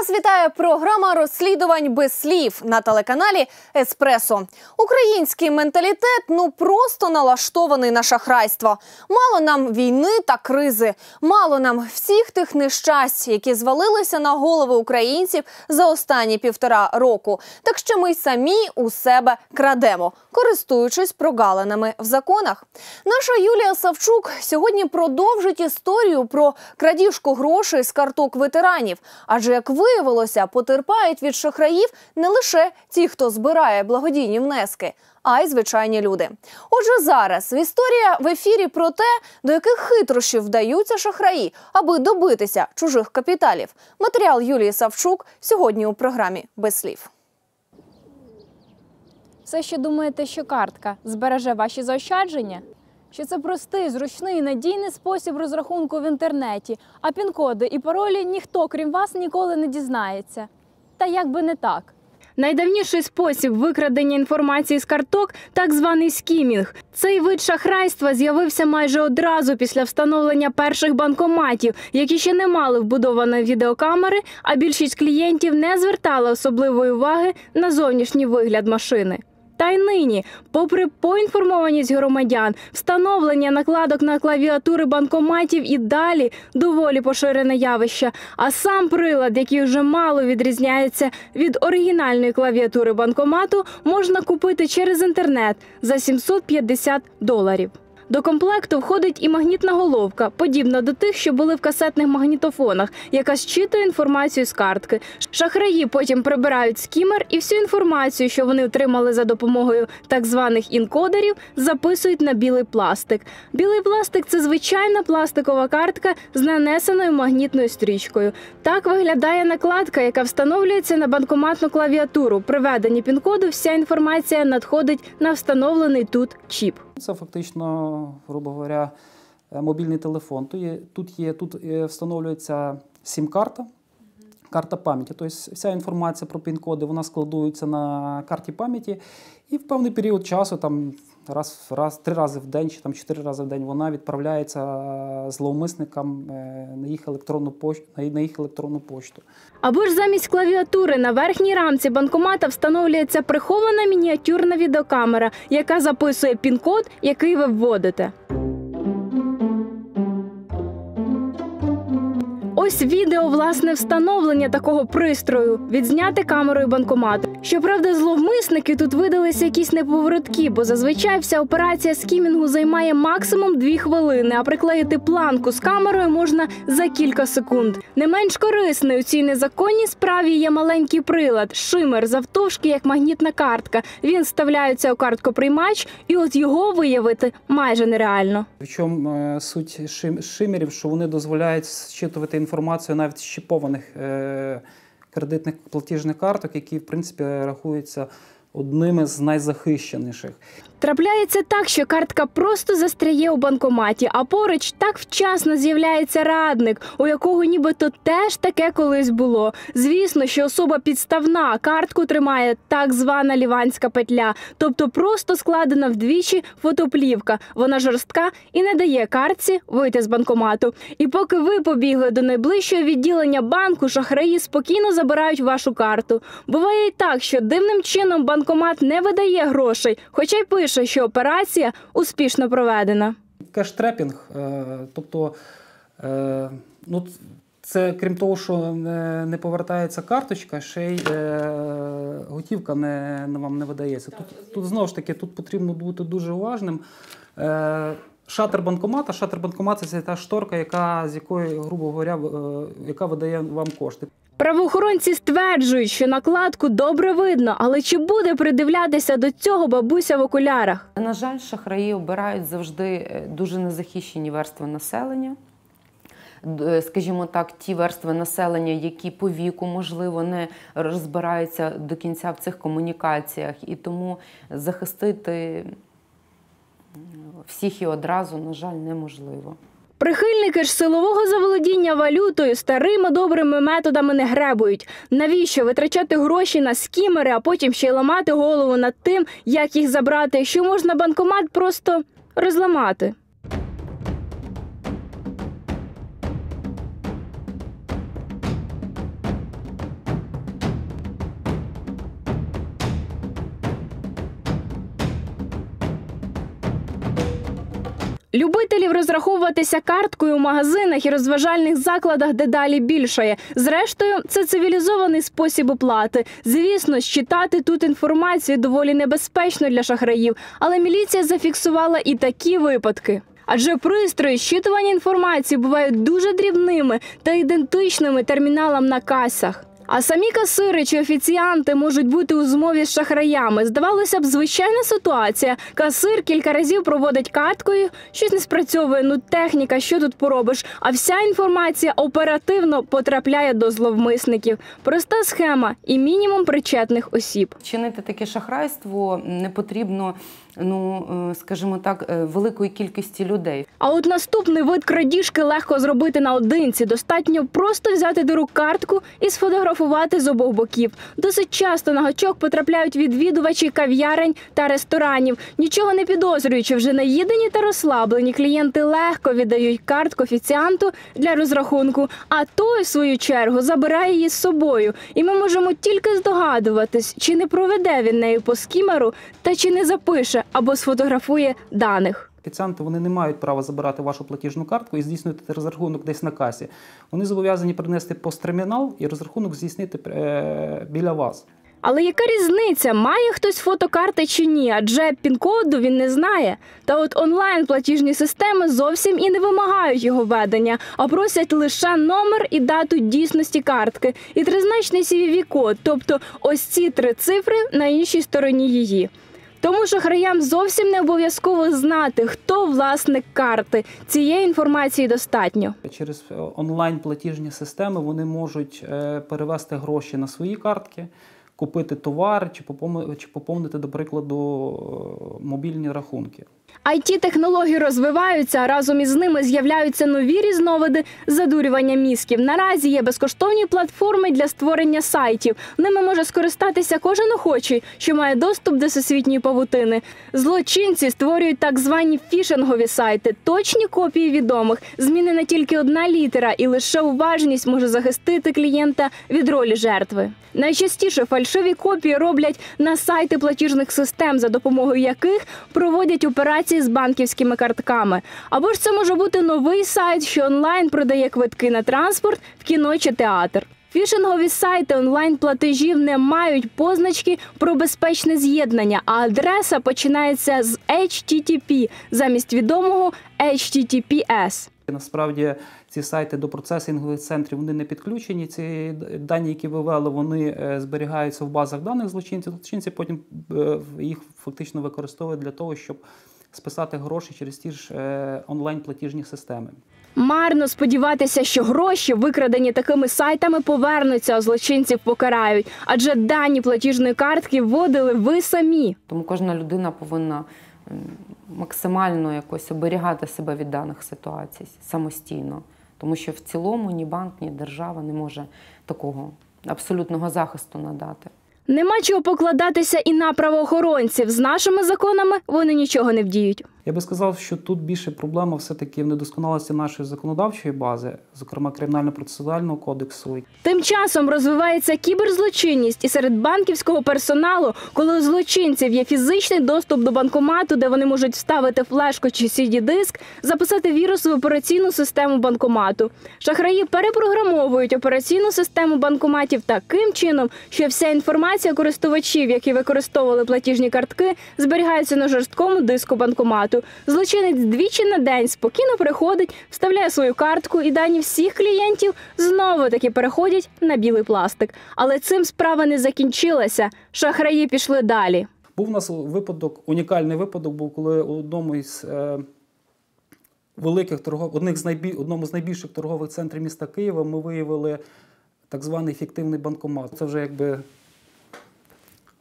Вас вітає програма розслідувань без слів на телеканалі Еспресо. Український менталітет ну просто налаштований на шахрайство. Мало нам війни та кризи, мало нам всіх тих нещасть, які звалилися на голови українців за останні півтора року. Так що ми й самі у себе крадемо, користуючись прогалинами в законах. Наша Юлія Савчук сьогодні продовжить історію про крадіжку грошей з карток ветеранів. Адже як виявилося, потерпають від шахраїв не лише ті, хто збирає благодійні внески, а й звичайні люди. Отже, зараз історія в ефірі про те, до яких хитрощів вдаються шахраї, аби добитися чужих капіталів. Матеріал Юлії Савчук сьогодні у програмі без слів. Все, що думаєте, що картка збереже ваші заощадження? Що це простий, зручний надійний спосіб розрахунку в інтернеті, а пін-коди і паролі ніхто, крім вас, ніколи не дізнається. Та як би не так. Найдавніший спосіб викрадення інформації з карток так званий скімінг. Цей вид шахрайства з'явився майже одразу після встановлення перших банкоматів, які ще не мали вбудованої відеокамери, а більшість клієнтів не звертали особливої уваги на зовнішній вигляд машини. Та й нині, попри поінформованість громадян, встановлення накладок на клавіатури банкоматів і далі доволі поширене явище. А сам прилад, який вже мало відрізняється від оригінальної клавіатури банкомату, можна купити через інтернет за 750 доларів. До комплекту входить і магнітна головка, подібна до тих, що були в касетних магнітофонах, яка зчитує інформацію з картки. Шахраї потім прибирають скімер і всю інформацію, що вони отримали за допомогою так званих інкодерів, записують на білий пластик. Білий пластик це звичайна пластикова картка з нанесеною магнітною стрічкою. Так виглядає накладка, яка встановлюється на банкоматну клавіатуру. При введенні пін-коду вся інформація надходить на встановлений тут чіп. Це фактично, грубо говоря, е, мобільний телефон. Тут є, тут, є, тут е, встановлюється сім-карта, карта пам'яті. Тобто вся інформація про пін-коди вона складується на карті пам'яті, і в певний період часу, там раз, раз, три рази в день чи там чотири рази в день, вона відправляється е, зловмисникам на їх електронну пошту, на їх електронну пошту. Або ж замість клавіатури на верхній рамці банкомата встановлюється прихована мініатюрна відеокамера, яка записує пін-код, який ви вводите. Ось відео власне встановлення такого пристрою, відзняти камерою банкомату. Щоправда, зловмисники тут видалися якісь неповороткі, бо зазвичай вся операція скімінгу займає максимум дві хвилини, а приклеїти планку з камерою можна за кілька секунд. Не менш корисний у цій незаконній справі є маленький прилад, шимер завтовшки, як магнітна картка. Він вставляється у карткоприймач, і от його виявити майже нереально. В чому е, суть шимерів, що вони дозволяють зчитувати інформацію навіть з чіпованих е, кредитних платіжних карток, які в принципі рахуються одними з найзахищеніших. Трапляється так, що картка просто застряє у банкоматі, а поруч так вчасно з'являється радник, у якого нібито теж таке колись було. Звісно, що особа підставна, картку тримає так звана ліванська петля, тобто просто складена вдвічі фотоплівка. Вона жорстка і не дає картці вийти з банкомату. І поки ви побігли до найближчого відділення банку, шахраї спокійно забирають вашу карту. Буває і так, що дивним чином банкомат не видає грошей, хоча й пише пише, що операція успішно проведена. Кештрепінг, е, тобто е, ну, це крім того, що не повертається карточка, ще й е, готівка не, вам не видається. Тут тут знову ж таки тут потрібно бути дуже уважним. Шатер банкомата, шатер банкомата це та шторка, яка з якої, грубо говоря, яка видає вам кошти. Правоохоронці стверджують, що накладку добре видно, але чи буде придивлятися до цього бабуся в окулярах? На жаль, шахраї обирають завжди е, дуже незахищені верстви населення. Е, скажімо так, ті верстви населення, які по віку, можливо, не розбираються до кінця в цих комунікаціях, і тому захистити всіх і одразу, на жаль, неможливо. Прихильники ж силового заволодіння валютою старими добрими методами не гребують. Навіщо витрачати гроші на скімери, а потім ще й ламати голову над тим, як їх забрати, що можна банкомат просто розламати. Любителів розраховуватися карткою у магазинах і розважальних закладах дедалі більшає. Зрештою, це цивілізований спосіб оплати. Звісно, считати тут інформацію доволі небезпечно для шахраїв, але міліція зафіксувала і такі випадки. Адже пристрої щитування інформації бувають дуже дрібними та ідентичними терміналам на касах. А самі касири чи офіціанти можуть бути у змові з шахраями. Здавалося б, звичайна ситуація. Касир кілька разів проводить карткою, щось не спрацьовує. Ну техніка, що тут поробиш? А вся інформація оперативно потрапляє до зловмисників. Проста схема і мінімум причетних осіб. Чинити таке шахрайство не потрібно, ну е, скажімо так, е, великої кількості людей. А от наступний вид крадіжки легко зробити наодинці. Достатньо просто взяти до рук картку і сфотографувати з обох боків. Досить часто на гачок потрапляють відвідувачі кав'ярень та ресторанів. Нічого не підозрюючи, вже наїдені та розслаблені. Клієнти легко віддають картку офіціанту для розрахунку, а той, в свою чергу, забирає її з собою. І ми можемо тільки здогадуватись, чи не проведе він нею по скімеру, та чи не запише або сфотографує даних. Офіціанти вони не мають права забирати вашу платіжну картку і здійснювати розрахунок десь на касі. Вони зобов'язані принести посттермінал і розрахунок здійснити е, біля вас. Але яка різниця, має хтось фотокарти чи ні? Адже пін-коду він не знає. Та от онлайн платіжні системи зовсім і не вимагають його ведення, а просять лише номер і дату дійсності картки, і тризначний cvv код тобто ось ці три цифри на іншій стороні її. Тому шахраям зовсім не обов'язково знати, хто власник карти. Цієї інформації достатньо. Через е, онлайн платіжні системи вони можуть е, перевести гроші на свої картки, купити товар чи поповнити, до прикладу, е, мобільні рахунки. It технології розвиваються, а разом із ними з'являються нові різновиди задурювання мізків. Наразі є безкоштовні платформи для створення сайтів. Ними може скористатися кожен охочий, що має доступ до всесвітньої павутини. Злочинці створюють так звані фішингові сайти, точні копії відомих. Змінена тільки одна літера, і лише уважність може захистити клієнта від ролі жертви. Найчастіше фальшиві копії роблять на сайти платіжних систем, за допомогою яких проводять операції з банківськими картками. Або ж це може бути новий сайт, що онлайн продає квитки на транспорт в кіно чи театр. Фішингові сайти онлайн-платежів не мають позначки про безпечне з'єднання, а адреса починається з HTTP замість відомого HTTPS. Насправді ці сайти до процесингових центрів вони не підключені. Ці дані, які ви ввели, вони е, зберігаються в базах даних злочинців. Злочинці потім е, їх фактично використовують для того, щоб списати гроші через ті ж е, онлайн-платіжні системи. Марно сподіватися, що гроші, викрадені такими сайтами, повернуться, а злочинців покарають. Адже дані платіжної картки вводили ви самі. Тому кожна людина повинна максимально якось оберігати себе від даних ситуацій самостійно. Тому що в цілому ні банк, ні держава не може такого абсолютного захисту надати. Нема чого покладатися і на правоохоронців. З нашими законами вони нічого не вдіють. Я би сказав, що тут більше проблема все-таки в недосконалості нашої законодавчої бази, зокрема кримінально-процесуального кодексу. Тим часом розвивається кіберзлочинність і серед банківського персоналу, коли у злочинців є фізичний доступ до банкомату, де вони можуть вставити флешку чи cd-диск, записати вірус в операційну систему банкомату. Шахраї перепрограмовують операційну систему банкоматів таким чином, що вся інформація користувачів, які використовували платіжні картки, зберігається на жорсткому диску банкомату. Злочинець двічі на день спокійно приходить, вставляє свою картку, і дані всіх клієнтів знову таки переходять на білий пластик. Але цим справа не закінчилася. Шахраї пішли далі. Був у нас випадок, унікальний випадок був, коли у одному із е, великих торгов... одних з найбіль... одному з найбільших торгових центрів міста Києва ми виявили так званий фіктивний банкомат. Це вже якби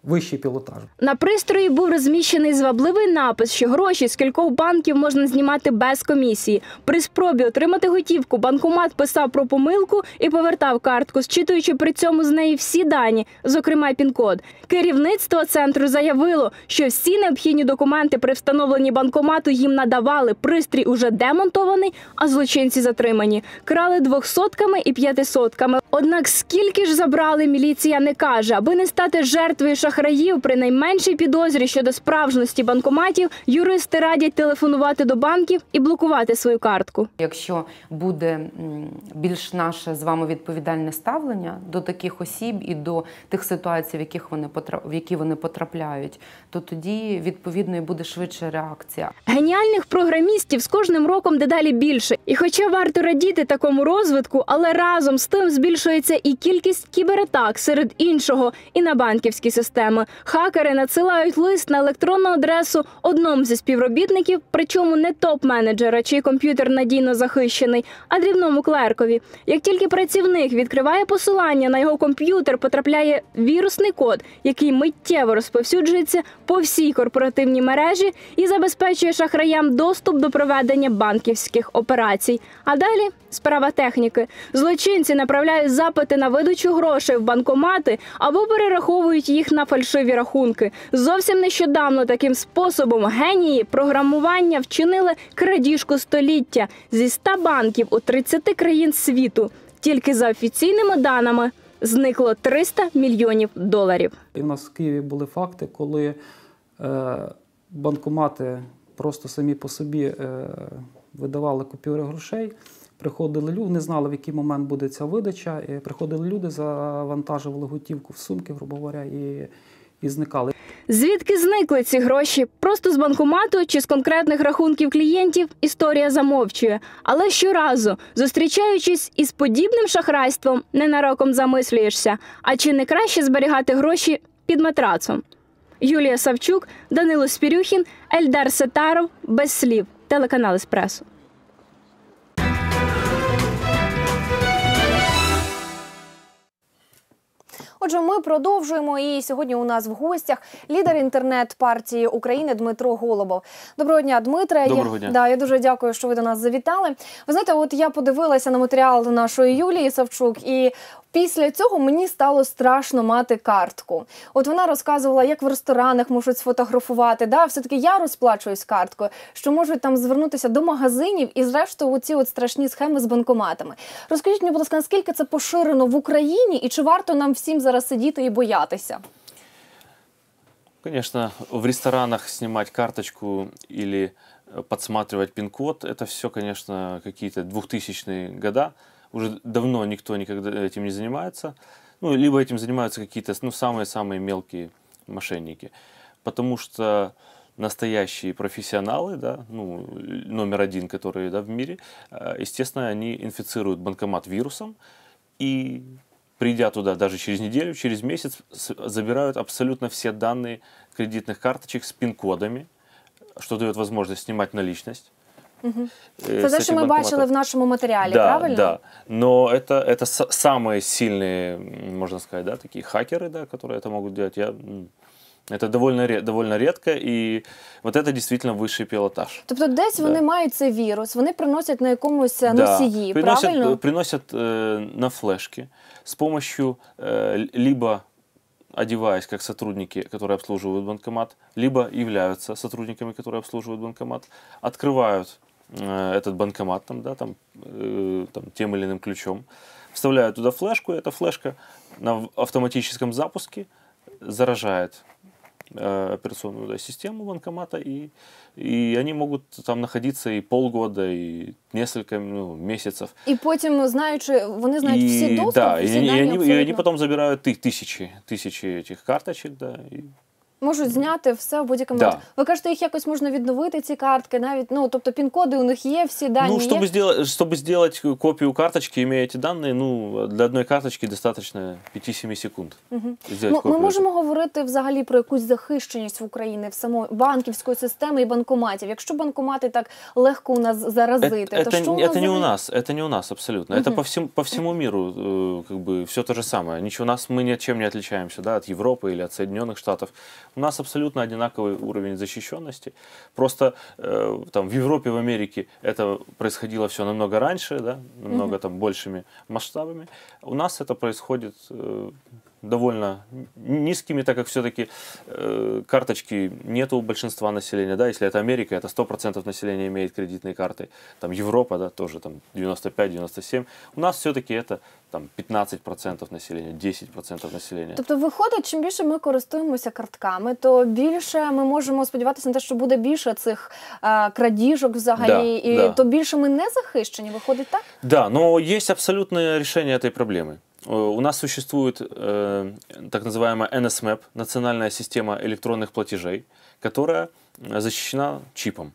вищий пілотаж. На пристрої був розміщений звабливий напис, що гроші з кількох банків можна знімати без комісії. При спробі отримати готівку банкомат писав про помилку і повертав картку, зчитуючи при цьому з неї всі дані, зокрема пін-код. Керівництво центру заявило, що всі необхідні документи при встановленні банкомату їм надавали. Пристрій уже демонтований, а злочинці затримані. Крали двохсотками і п'ятисотками. Однак скільки ж забрали, міліція не каже, аби не стати жертвою шахраїв при найменшій підозрі щодо справжності банкоматів юристи радять телефонувати до банків і блокувати свою картку. Якщо буде більш наше з вами відповідальне ставлення до таких осіб і до тих ситуацій, в яких вони в які вони потрапляють, то тоді відповідно і буде швидша реакція. Геніальних програмістів з кожним роком дедалі більше. І хоча варто радіти такому розвитку, але разом з тим збільшується і кількість кібератак серед іншого і на банківські системи. Хакери надсилають лист на електронну адресу одному зі співробітників, причому не топ-менеджера, чий комп'ютер надійно захищений, а дрібному клеркові. Як тільки працівник відкриває посилання на його комп'ютер, потрапляє вірусний код, який миттєво розповсюджується по всій корпоративній мережі і забезпечує шахраям доступ до проведення банківських операцій. А далі справа техніки. Злочинці направляють запити на видачу грошей в банкомати або перераховують їх на фальшиві рахунки. Зовсім нещодавно таким способом генії програмування вчинили крадіжку століття зі 100 банків у 30 країн світу. Тільки за офіційними даними зникло 300 мільйонів доларів. І в нас в Києві були факти, коли е, банкомати просто самі по собі е, видавали купюри грошей. Приходили люди, не знали, в який момент буде ця видача. І приходили люди, завантажували готівку в сумки, грубо говоря, і, і зникали. Звідки зникли ці гроші? Просто з банкомату чи з конкретних рахунків клієнтів історія замовчує. Але щоразу, зустрічаючись із подібним шахрайством, ненароком замислюєшся. А чи не краще зберігати гроші під матрацом? Юлія Савчук, Данило Спірюхін, Ельдар Сетаров. Без слів. Телеканал Еспресо. Отже, ми продовжуємо. І сьогодні у нас в гостях лідер інтернет-партії України Дмитро Голубов. Доброго дня, Дмитре. Доброго я. Да, я дуже дякую, що ви до нас завітали. Ви знаєте, от я подивилася на матеріал нашої Юлії Савчук, і після цього мені стало страшно мати картку. От вона розказувала, як в ресторанах можуть сфотографувати. Да, все-таки я розплачуюсь карткою, що можуть там звернутися до магазинів і, зрештою, оці от страшні схеми з банкоматами. Розкажіть мені, будь ласка, наскільки це поширено в Україні, і чи варто нам всім зараз сидіти і боятися? Конечно, в ресторанах снимать карточку или э, подсматривать пин-код, это все, конечно, какие-то 2000-е года. Уже давно никто никогда этим не занимается. Ну, либо этим занимаются какие-то ну, самые-самые мелкие мошенники. Потому что настоящие профессионалы, да, ну, номер один, которые да, в мире, э, естественно, они инфицируют банкомат вирусом и придя туда даже через неделю, через месяц, забирают абсолютно все данные кредитных карточек с пин-кодами, что дает возможность снимать наличность. э, Це те, що ми бачили в нашому матеріалі, да, правильно? Да, но это, это самые сильные, можно сказать, да, такие хакеры, да, которые это могут делать. Я, м, это довольно, ре- довольно редко, и вот это действительно высший пилотаж. Тобто, десь Да. вони мають цей вірус, вони приносять на якомусь е, Да, носії, приносят, правильно? э, приносят э, на флешке с помощью э, либо одеваясь как сотрудники, которые обслуживают банкомат, либо являются сотрудниками, которые обслуживают банкомат, открывают э, этот банкомат там, да, там, э, там, тем или иным ключом, вставляют туда флешку, и эта флешка на в- автоматическом запуске заражает э, операционную да, систему банкомата, и, и они могут там находиться и полгода, и несколько ну, месяцев. І потім, знаючи, вони знають всі И, доступи, да, и, всі они, и дані они- и абсолютно. они потом забирают ты- тысячи, тысячи этих карточек, да, и можуть зняти все в будь-якому Да. момент. Ви кажете, їх якось можна відновити, ці картки, навіть ну тобто пін-коди у них є, всі дані Ну, чтобы є. сделать, чтобы сделать копию карточки, имея эти данные, ну, для одной карточки достаточно 5-7 секунд. Сделать Ну, ми копию. можемо говорити взагалі про якусь захищеність в Україні в самої банківської системи і банкоматів. Якщо банкомати так легко у нас заразити, Это, то это, що у это нас не у взагалі? нас, это не у нас абсолютно. Это по всему, по всему миру э, как бы все то же самое. Ничего, у нас мы ничем не отличаемся да, от Европы или от Соединенных Штатов. У нас абсолютно одинаковый уровень защищенности. Просто э, там в Европе, в Америке это происходило все намного раньше, да, намного там большими масштабами. У нас это происходит э, довольно низкими, так как все-таки э, карточки нет у большинства населения. Да? Если это Америка, это 100% населения имеет кредитные карты. Там Европа, да, тоже там 95-97. У нас все-таки это там 15% населения, 10% населения. Тобто, виходить, чим більше ми користуємося картками, то більше ми можемо сподіватися на те, що буде більше цих е, крадіжок взагалі, Да, і да. то більше ми не захищені. Виходить так? Да, но есть абсолютное решение этой проблемы. Э, У нас существует э, так называемая NSMAP, национальная система электронных платежей, которая защищена чипом.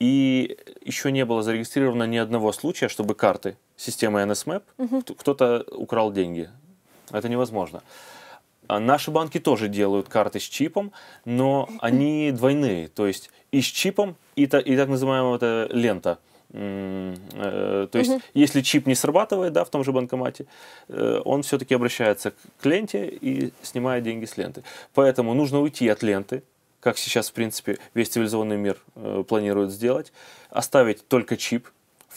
И еще не было зарегистрировано ни одного случая, чтобы карты системы NSMAP кто- кто-то украл деньги. Это невозможно. А Наши банки тоже делают карты с чипом, но они двойные. То есть и с чипом, и, та- и так называемая вот лента. Э, То есть, если чип не срабатывает да, в том же банкомате, э, он все-таки обращается к ленте и снимает деньги с ленты. Поэтому нужно уйти от ленты, как сейчас, в принципе, весь цивилизованный мир э, планирует сделать, оставить только чип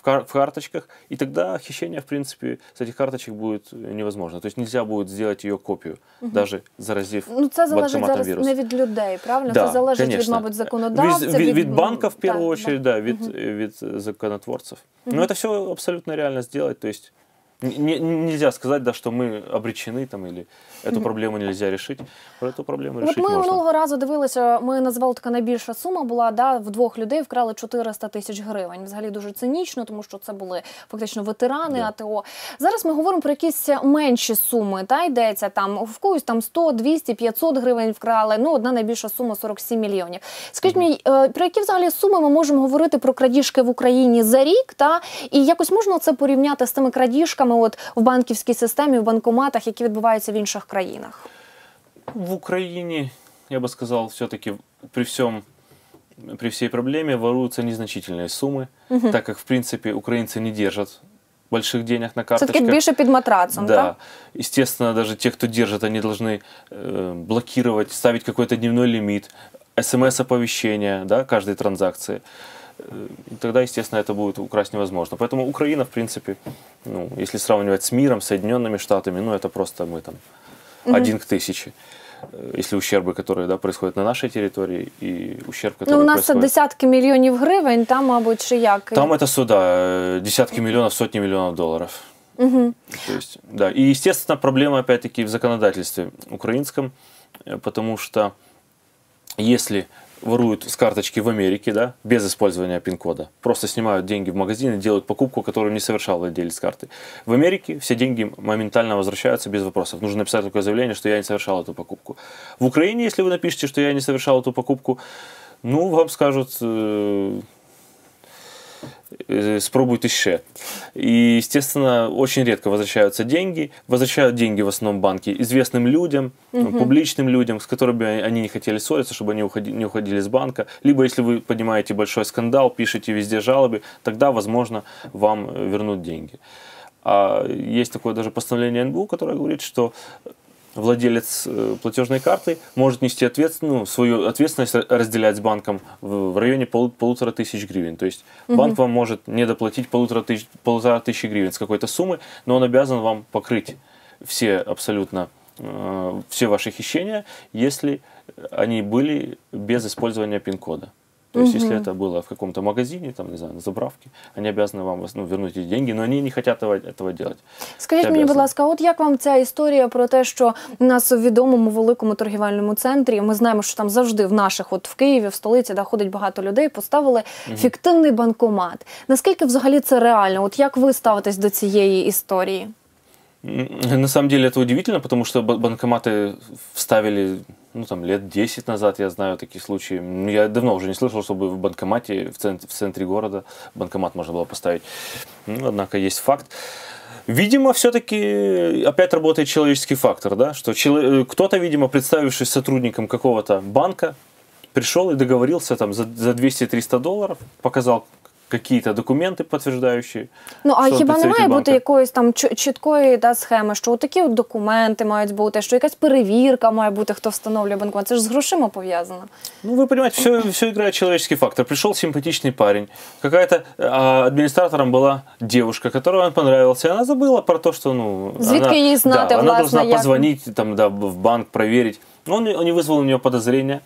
кар- в карточках, и тогда хищение, в принципе, с этих карточек будет э, невозможно. То есть нельзя будет сделать ее копию, даже заразив Ну це залежить банкоматом зараз вирус. не від людей, правильно? Да, це залежить від, конечно. мабуть, законодавця. Від, від, від м, банка, в первую так, очередь, да, від, э, від законотворцев. Но это все абсолютно реально сделать. То есть не- не- нельзя сказать, да, что мы обречены там, или эту проблему нельзя решить. Про эту проблему От решить ми можно. минулого разу дивилися, ми назвали така найбільша сума була, да, в двох людей вкрали 400 тисяч гривень. Взагалі дуже цинічно, тому що це були фактично ветерани Да. АТО. Зараз ми говоримо про якісь менші суми, та йдеться там в когось там 100, 200, 500 гривень вкрали. Ну, одна найбільша сума 47 мільйонів. Скажіть мені, е, про які взагалі суми ми можемо говорити про крадіжки в Україні за рік? Та і якось можна це порівняти з тими крадіжками, от в банківській системі, в банкоматах, які відбуваються в інших країнах? В Украине, я бы сказал, все-таки при всем при всей проблеме воруются незначительные суммы, так как, в принципе, украинцы не держат больших денег на Це карточках. таки більше під матрацом, Да. так? Естественно, даже те, кто держит, они должны э, блокировать, ставить какой-то дневной лимит, смс-оповещения да, каждой транзакции. Э, и тогда, естественно, это будет украсть невозможно. Поэтому Украина, в принципе, ну, если сравнивать с миром, Соединенными Штатами, ну, это просто мы там один к тысяче. Э, Если ущербы, которые да, происходят на нашей территории, и ущерб, который Ну, у нас це происходит... десятки мільйонів гривень, там, мабуть, чи як. Там это суда, э, десятки миллионов, сотни миллионов долларов. То есть, да. И, естественно, проблема, опять-таки, в законодательстве украинском, э, потому что если воруют с карточки в Америке, да, без использования пин-кода, просто снимают деньги в магазине, делают покупку, которую не совершал владелец карты. В Америке все деньги моментально возвращаются без вопросов. Нужно написать такое заявление, что я не совершал эту покупку. В Украине, если вы напишете, что я не совершал эту покупку, ну, вам скажут, э, э, спробуйте ще. И, естественно, очень редко возвращаются деньги. Возвращают деньги в основном банки известным людям, ну, публичным людям, с которыми они не хотели ссориться, чтобы они уходи- не уходили с банка. Либо, если вы поднимаете большой скандал, пишете везде жалобы, тогда, возможно, вам вернут деньги. А есть такое даже постановление НБУ, которое говорит, что владелец э, платежной карты может нести ответственную, свою ответственность разделять с банком в, районе полу- полутора тысяч гривен. То есть банк вам может не доплатить полутора тысяч, полутора тысячи гривен с какой-то суммы, но он обязан вам покрыть все абсолютно э, все ваши хищения, если они были без использования пин-кода. То есть, если это было в каком-то магазине, там, не знаю, на заправке, они обязаны вам ну, вернуть эти деньги, но они не хотят этого, этого делать. Скажіть Це мені, будь обов'язково. ласка, от як вам ця історія про те, що у нас у відомому великому торгівельному центрі ми знаємо, що там завжди в наших, от в Києві, в столиці, де ходить багато людей, поставили фіктивний банкомат. Наскільки взагалі це реально? От як ви ставитесь до цієї історії? М, На самом деле это удивительно, потому что ба- банкоматы вставили ну, там, лет 10 назад, я знаю такие случаи. Ну, Я давно уже не слышал, чтобы в банкомате в центре, в центре города банкомат можно было поставить. Ну, однако есть факт. Видимо, все-таки опять работает человеческий фактор, да, что чело- э, кто-то, видимо, представившись сотрудником какого-то банка, пришел и договорился там за, за 200-300 долларов, показал какие-то документы, подтверждающие. Ну а що хіба не представитель має бути банка. якоїсь там чу- чіткої да, схеми, що от такі от документи мають бути, що якась перевірка має бути, хто встановлює банкомат? Це ж з грошима пов'язано. Ну, вы понимаете, все, все играет человеческий фактор. Пришел симпатичный парень, какая-то а, администратором была девушка, которой он понравился, и она забыла про то, что, ну... Звідки она, їй знати, да, она власне, должна як- позвонить там, да, в банк, проверить. Он, он не вызвал у нее подозрения.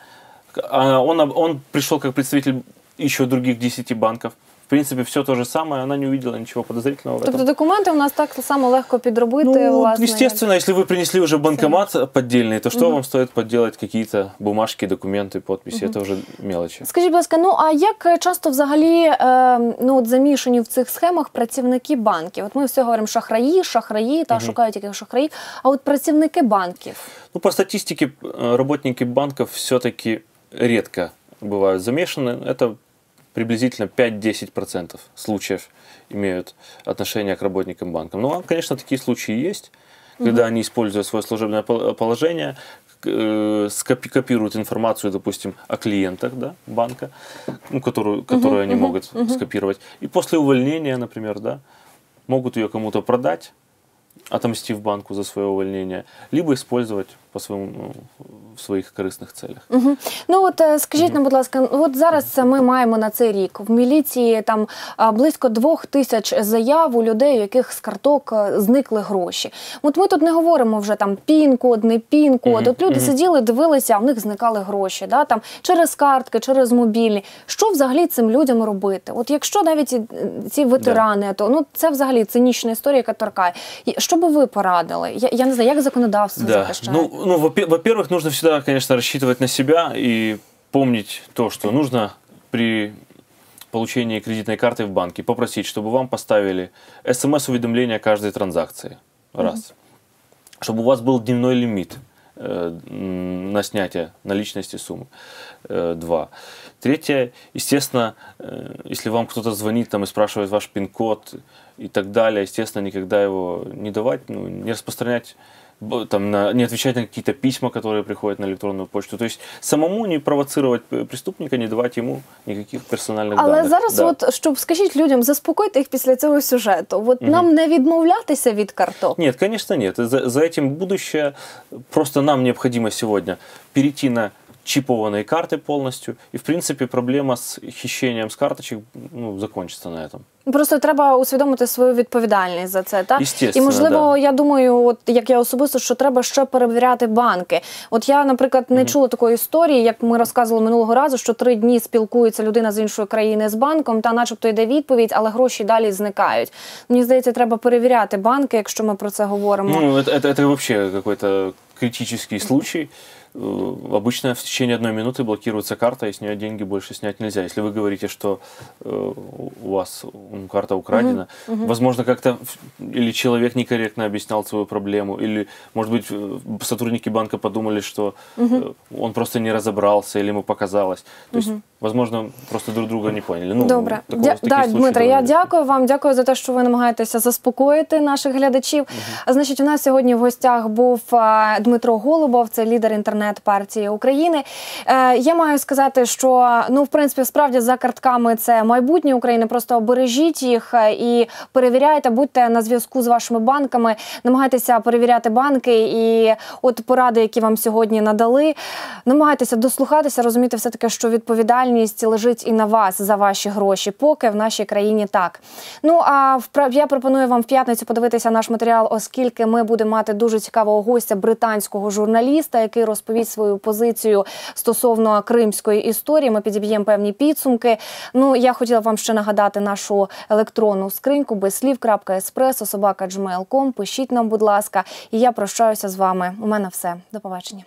А Он, об- он пришел как представитель еще других 10 банков. В принципе, все то же самое, она не увидела ничего подозрительного в этом. Тобто документи у нас так само легко підробити. Ну, власне, як- естественно, если вы принесли уже банкомат поддельный, то что вам стоит подделать какие-то бумажки, документы, подписи? Это уже мелочи. Скажіть, будь ласка, ну а як часто взагалі е, ну, от замішані в цих схемах працівники банків? От ми все говоримо шахраї, шахраї та шукають яких шахраїв. А от працівники банків. Ну, по статистике, э, работники банков все-таки редко бывают замешаны. Это приблизительно 5-10% случаев имеют отношение к работникам банка. Ну, а, конечно, такие случаи есть, когда они, используя свое служебное пол- положение, э, скопи- копируют информацию, допустим, о клиентах да, банка, ну, которую, которую они могут скопировать. И после увольнения, например, да, могут ее кому-то продать, отомстив банку за свое увольнение, либо использовать по своему, ну, в своих корыстных целях. Угу. Ну от е, скажіть нам, будь ласка, от зараз ми маємо на цей рік в міліції там близько двох тисяч заяв у людей, у яких з карток е, зникли гроші. От ми тут не говоримо вже там пін-код, не пін-код. Мгм, От люди сиділи, дивилися, а в них зникали гроші, да там через картки, через мобільні. Що взагалі цим людям робити? От якщо навіть е, ці ветерани, то ну це взагалі цинічна історія, яка торкає. Що би ви порадили? Я, я не знаю, як законодавство Да. захищає. Ну, ну во-пе- во-первых, нужно всегда, конечно, рассчитывать на себя и помнить то, что нужно при получении кредитной карты в банке попросить, чтобы вам поставили смс-уведомление о каждой транзакции. Раз. Чтобы у вас был дневной лимит э, на снятие наличности суммы. Э, Два. Третье, естественно, э, если вам кто-то звонит там и спрашивает ваш пин-код и так далее, естественно, никогда его не давать, ну, не распространять там, на, не отвечать на какие-то письма, которые приходят на электронную почту. То есть самому не провоцировать п- преступника, не давать ему никаких персональных Але даних. зараз, Да. от щоб скажіть людям, заспокойте їх після цього сюжету. От нам не відмовлятися від карток. Нет, конечно, нет. За, за этим будущее. Просто нам необходимо сегодня перейти на чипованные карты полностью. И, в принципе, проблема с хищением с карточек ну, закончится на этом. Просто треба усвідомити свою відповідальність за це. Так? Естественно, І можливо, да. я думаю, от як я особисто, що треба ще перевіряти банки. От я, наприклад, не чула такої історії, як ми розказували минулого разу, що три дні спілкується людина з іншої країни з банком, та начебто йде відповідь, але гроші далі зникають. Мені здається, треба перевіряти банки, якщо ми про це говоримо. Ну, это, это, это вообще какой-то критический случай. Э, Обычно в течение одной минуты блокируется карта, и с нее деньги больше снять нельзя. Если вы говорите, что э, у вас м, карта украдена, возможно, как-то в- или человек некорректно объяснял свою проблему, или, может быть, э, сотрудники банка подумали, что э, он просто не разобрался, или ему показалось. То есть, возможно, просто друг друга не поняли. Ну, Добре, такого- Дя- таких да, случаев Дмитре, я довольно редко. дякую вам. Дякую за те, що ви намагаєтеся заспокоїти наших глядачів. А значить, у нас сьогодні в гостях був е, Дмитро Голубов, це лідер інтернет-партії України. Е, Я маю сказати, що ну, в принципі, справді за картками це майбутнє України. Просто бережіть їх е, і перевіряйте, будьте на зв'язку з вашими банками, намагайтеся перевіряти банки і от поради, які вам сьогодні надали. Намагайтеся дослухатися, розуміти все таки, що відповідальність лежить і на вас за ваші гроші, поки в нашій країні так. Ну а я пропоную вам в п'ятницю подивитися наш матеріал, оскільки ми будемо мати дуже цікавого гостя британського журналіста, який розповість свою позицію стосовно кримської історії. Ми підіб'ємо певні підсумки. Ну я хотіла вам ще нагадати нашу електронну скриньку безслів.еспресо собака Пишіть нам, будь ласка, і я прощаюся з вами. У мене все. До побачення.